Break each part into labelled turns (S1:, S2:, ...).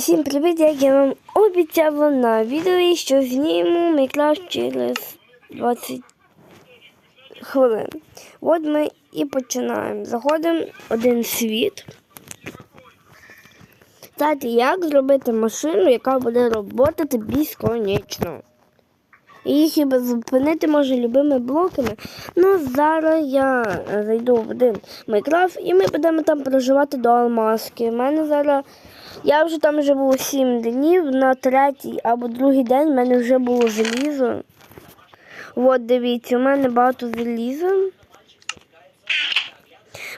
S1: Всім привіт, як я вам обіцяла на відео, що зніму Майнкрафт через 20 хвилин. От ми і починаємо. Заходимо один світ. Кстати, як зробити машину, яка буде працювати безконечно. Її хіба зупинити може любими блоками. Ну, зараз я зайду в один Майнкрафт і ми будемо там проживати до алмазки. У мене зараз. Я вже там живу 7 днів, на третій або другий день в мене вже було залізо. От дивіться, у мене багато заліза.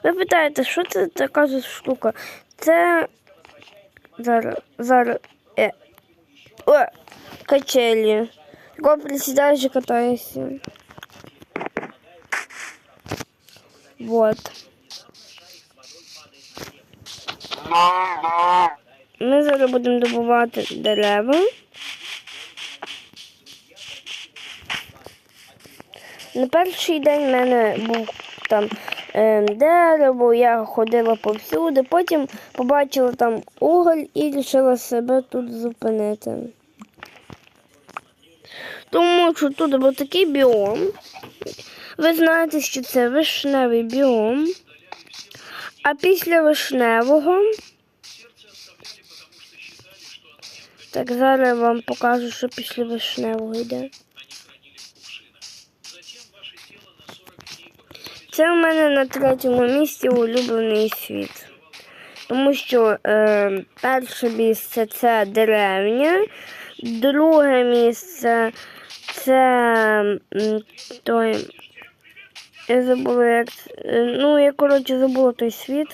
S1: Ви питаєте, що це така за штука? Це зараз, зараз. Е. О, качелі. Тако присідаєш і катаєшся. Вот. Ми зараз будемо добувати дерева. На перший день в мене був там е, дерево, я ходила повсюди, потім побачила там уголь і вирішила себе тут зупинити. Тому що тут був такий біом. Ви знаєте, що це вишневий біом. А після вишневого. Так, зараз я вам покажу, що після вишневого йде. Це в мене на третьому місці улюблений світ. Тому що е, перше місце це деревня, друге місце це той. Я забула, як. е, Ну, я, коротше, забула той світ.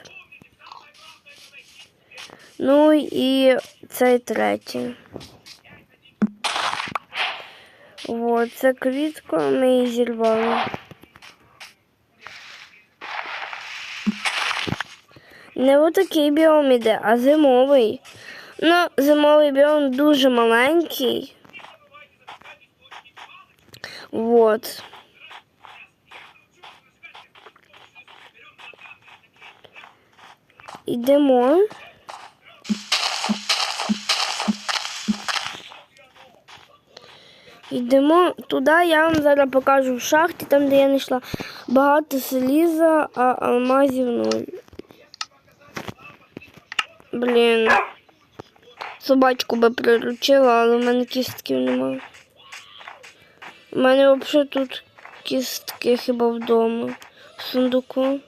S1: Ну і цей третій. Вот, це квітка, ми її зірвали. Не отакий біом іде, а зимовий. Ну, зимовий біом дуже маленький. Вот. Ідемо. Йдемо туди, я вам зараз покажу в шахті, там, де я знайшла багато селіза, а алмазів нуль. Блін. Собачку би приручила, але в мене кістків немає. У мене взагалі тут кістки хіба вдома. В сундуку.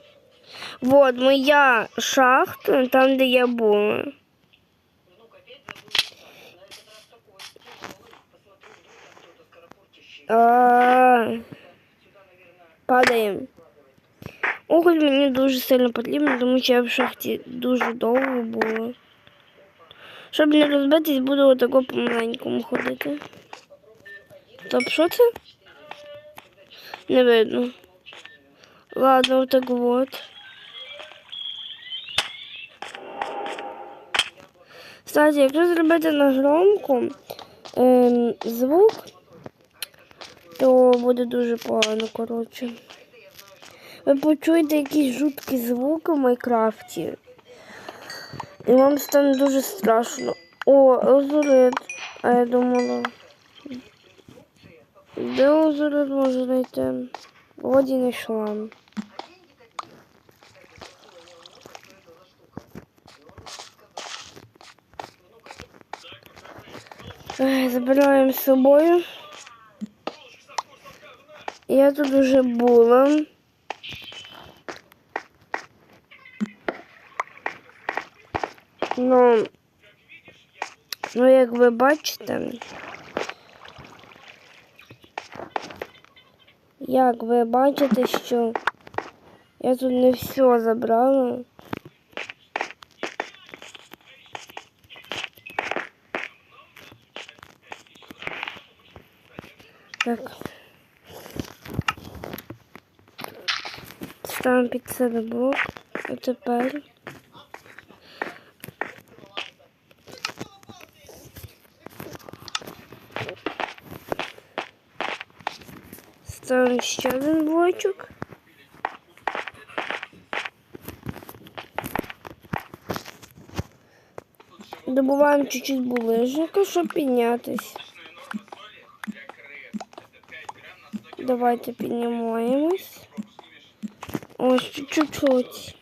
S1: Вот моя шахта, там, де я була. Падаємо. Уголь мені дуже сильно потрібно, тому що я в шахті дуже довго була. Щоб не розбитись, буду отако помаленькому ходити. Стоп, що це? Не видно. Ладно, отак вот. Кстати, якщо зробити на громку ем, звук, то буде дуже погано, коротше. Ви почуєте якісь жуткі звуки в Майнкрафті. І вам стане дуже страшно. О, озурит. А я думала. Де озурит можу знайти? Воді не йшла. Забираємо з собою. Я тут уже була. Ну, ну, як ви бачите, як ви бачите, що я тут не все забрала. Так. Ставимо під себе блок. А тепер. Ставимо ще один блочок. Добуваємо чуть-чуть булижника, щоб піднятись. Давайте піднімаємось. Ось чуть-чуть.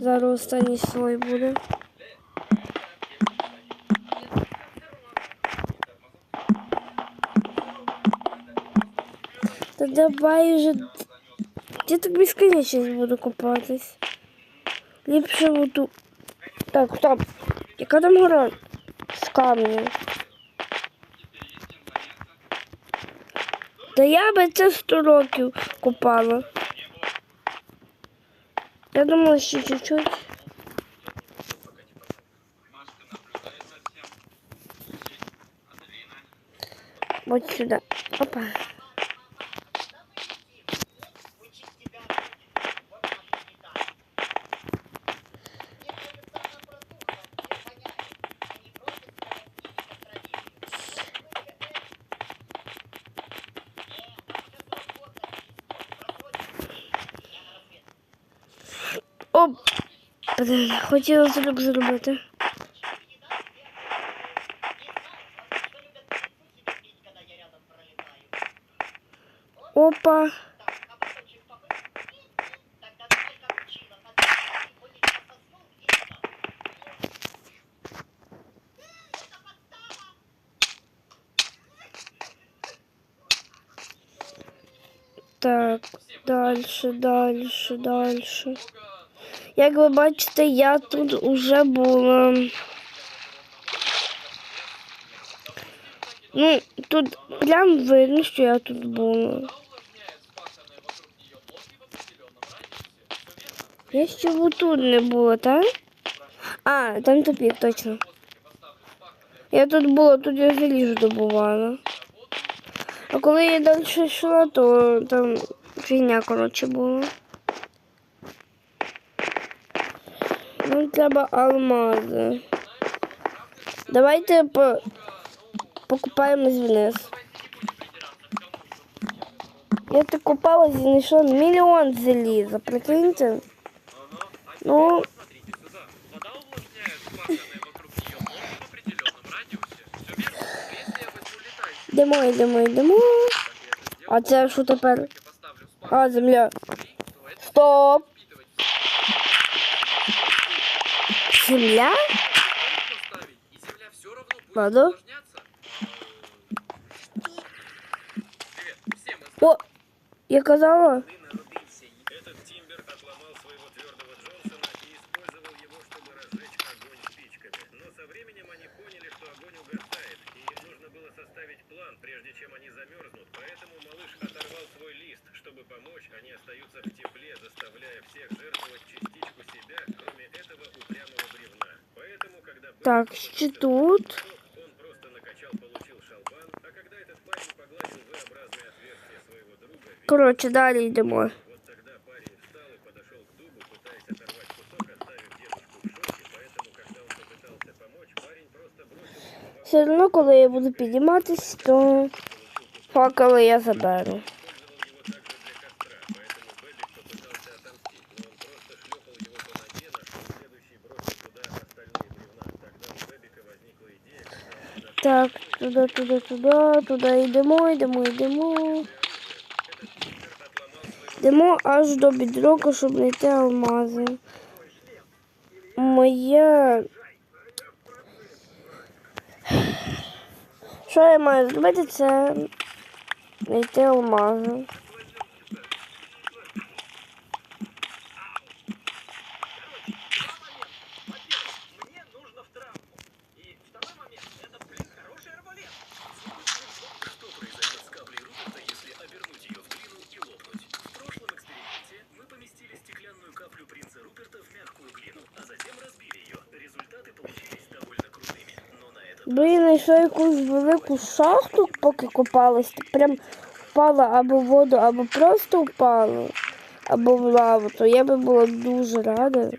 S1: Зараз останній слой буде. Та давай вже. Я так безконечно буду купатись. Ліпше буду. Так, стоп. Яка там гора? З камня. Та я би це 100 років купала. Я думала, ще чуть-чуть. Вот сюда. Опа. Хотіла зруб зробити. Опа. Так, дальше, дальше, дальше. Як ви бачите, я тут уже була. Ну, тут прям видно, що я тут була. Я ще тут не була, так? А, там тупик, точно. Я тут була, тут я заліжу добувала. А коли я далі йшла, то там фігня, коротше, була. треба алмази. Давайте по... покупаємось вниз. Я так купалась і знайшла мільйон заліза, прикиньте. Ну,
S2: Смотрите сюда. Вода увлажняет спаханное вокруг нее воздух в определенном радиусе. Все верно. Если я возьму летающий
S1: йдемо, йдемо, йдемо.
S2: как я это сделал,
S1: А це що тепер?
S2: и поставлю спаханный
S1: А, земля.
S2: клей, то это
S1: Стоп! Земля? Ладно. О, я казала.
S3: они остаются в тепле, заставляя всех жертвовать частичку себя, кроме этого упрямого бревна. Поэтому, когда Бен
S1: Так, ще тут.
S3: он просто накачал, получил шалбан, а когда этот парень погладил V-образное отверстие своего друга,
S1: Коротше, далі йдемо.
S3: вот тогда парень встал и подошел к дубу, пытаясь оторвать кусок, оставив дедушку в шоке, поэтому, когда он попытался помочь, парень просто бросил его в
S1: Все одно, коли я буду підніматись, то факели я заберу. Так, туди, туди, туди, туди йдемо, йдемо, йдемо. Йдемо аж до бідрока, щоб знайти алмази. Моє. Що я маю зробити, це знайти алмази. Блін, знайшла якусь велику шахту, поки копалась. Прям впала або в воду, або просто впала, або в лаву, то я би була дуже рада.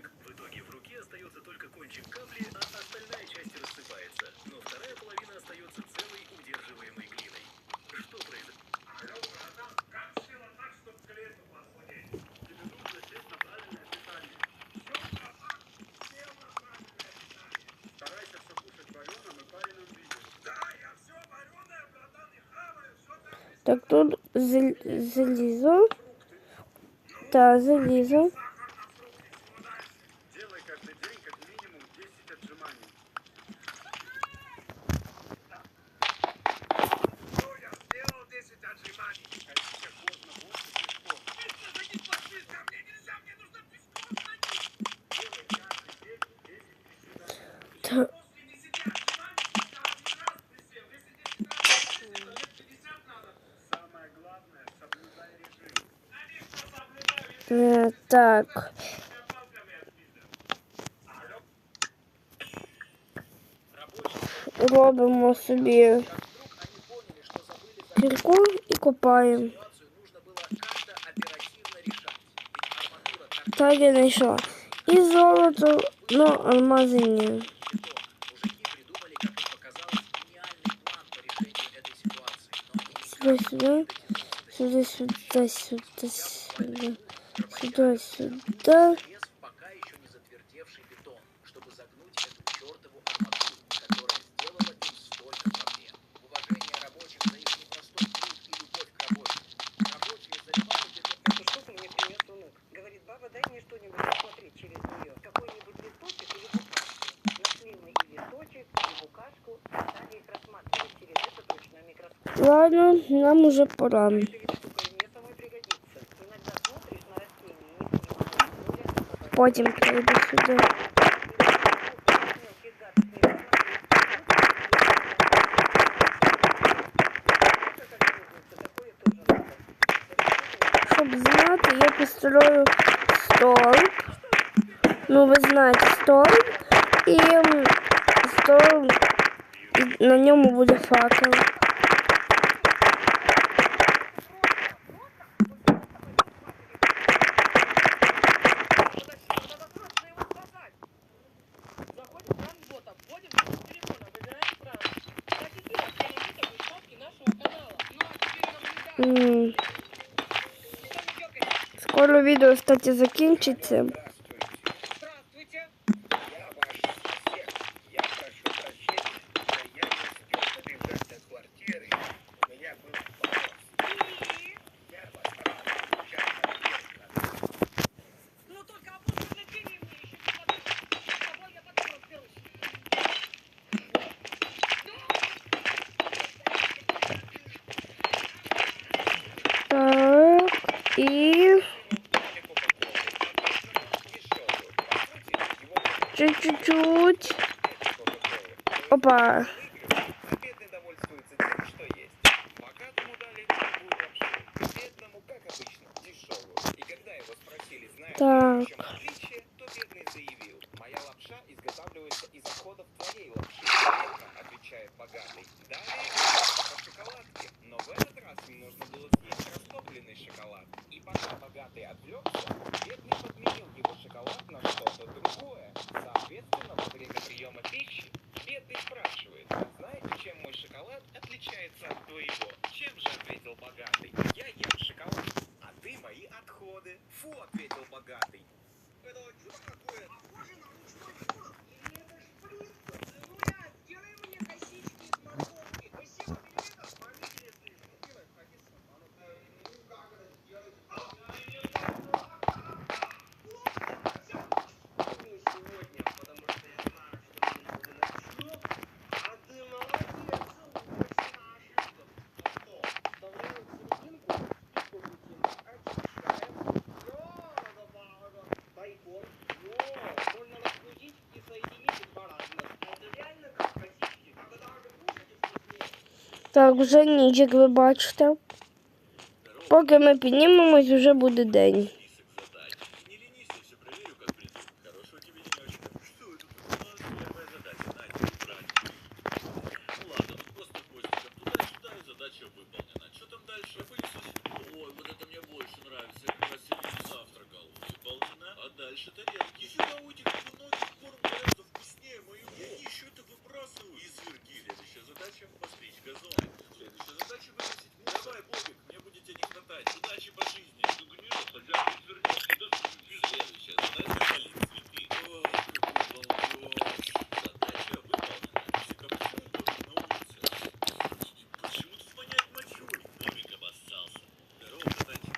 S4: Так тут залізо та залізо. Э, так. Робимо себе кирку и купаем. Так я нашла и золото,
S5: но
S1: алмазы ні. Сюда, сюда, сюда, сюда, сюда. Сюда, сюда.
S4: Ладно, нам уже пора. Потім прийду сюди. Щоб знати, я построю стол, Ну, ви знаєте, столб. І столб, і на ньому буде факел. відео, кстати, закінчиться. Опа. Так. Так, вже ніч, як ви бачите. Поки ми піднімемось, вже буде день.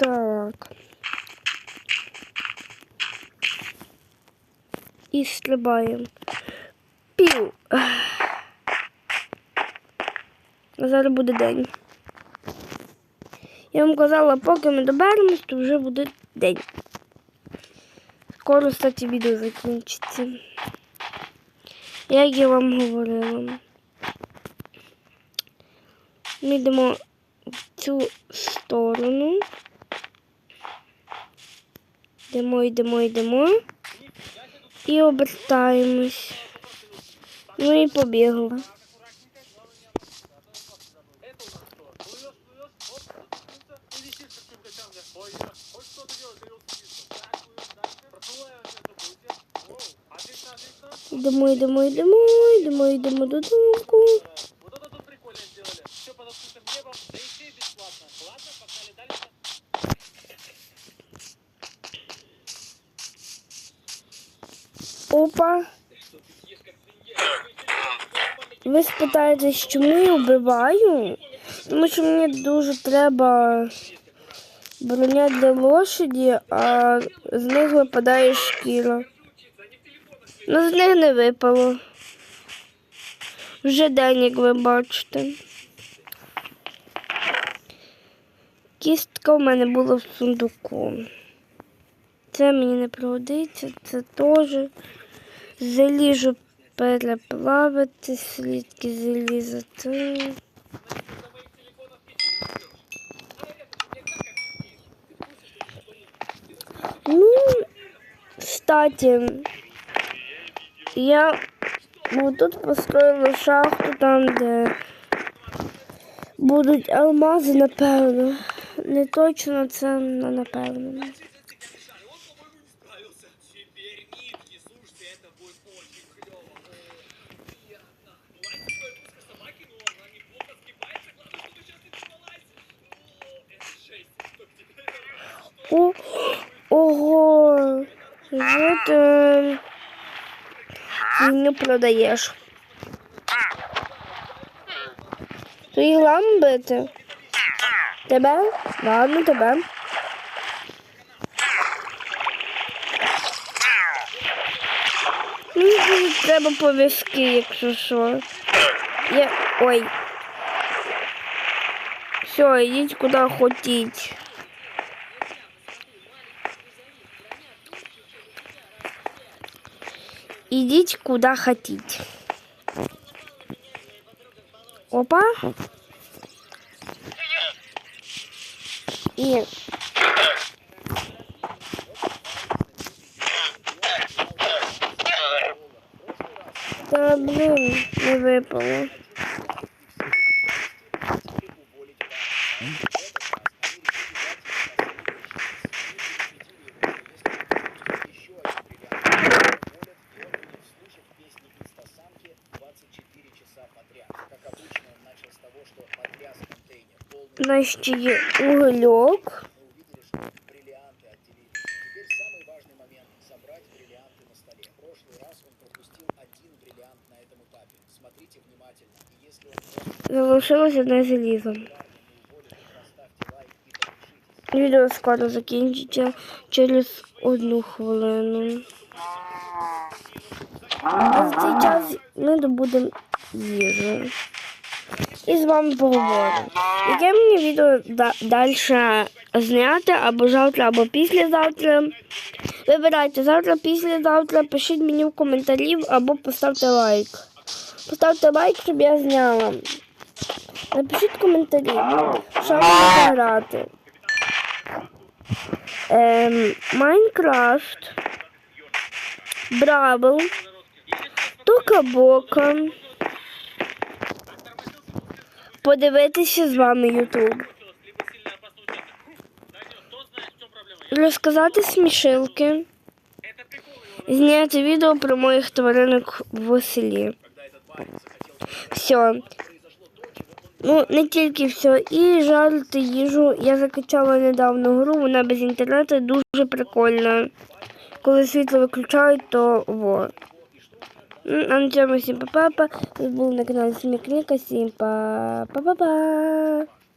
S1: Так. І стрибаємо. Пів. А зараз буде день. Я вам казала, поки ми доберемось, то вже буде день. Скоро, кстати, відео закінчиться. Як я вам говорила. Ми йдемо в цю сторону. Йдемо, йдемо, йдемо. І обертаємось. Ну і побігли. Йдемо, йдемо, йдемо, йдемо, йдемо додому.
S2: Вот это тут прикольно сделали. Все под открытым небом, да еще и бесплатно. Ладно, погнали дальше.
S1: Опа. Ви спитаєтесь, чому я вбиваю? Тому що мені дуже треба броня для лошаді, а з них випадає шкіра. Ну, з них не випало. Вже день, як ви бачите. Кістка в мене була в сундуку. Це мені не пригодиться, це теж. Заліжу переплавити, слідки заліза. Це... Ну, кстати, я вот тут построила шахту там, де будуть алмази, напевно. Не точно це але напевно. Продаєш? Ти їх ламбити? Тебе? Ладно, тебе. Мені треба пов'язки, якщо що. Я... Ой. Все, йдіть куди хотіть. Идите куда хотите. Опа. И... Да, блин, не выпало.
S6: И если он просто
S1: Залишилось одне залізо. Відео скоро закінчиться через одну хвилину. А в цей час ми добудемо їжу. І з вами поговоримо. Яке мені відео да- далі зняти або завтра, або післязавтра. Вибирайте завтра, післязавтра, пишіть мені в коментарі або поставте лайк. Поставте лайк, щоб я зняла. Напишіть коментарі, що мені грати. Ем, Майнкрафт, Бравл, Тока-Бока. Подивитися з вами Ютуб. Розказати смішилки. Зняти відео про моїх тваринок в селі. Все. Ну, не тільки все. І жарити їжу. Я закачала недавно гру, вона без інтернету дуже прикольна. Коли світло виключають, то во. А на цьому всім па-па-па. На каналі Смікніка. Всім па-па-па-па.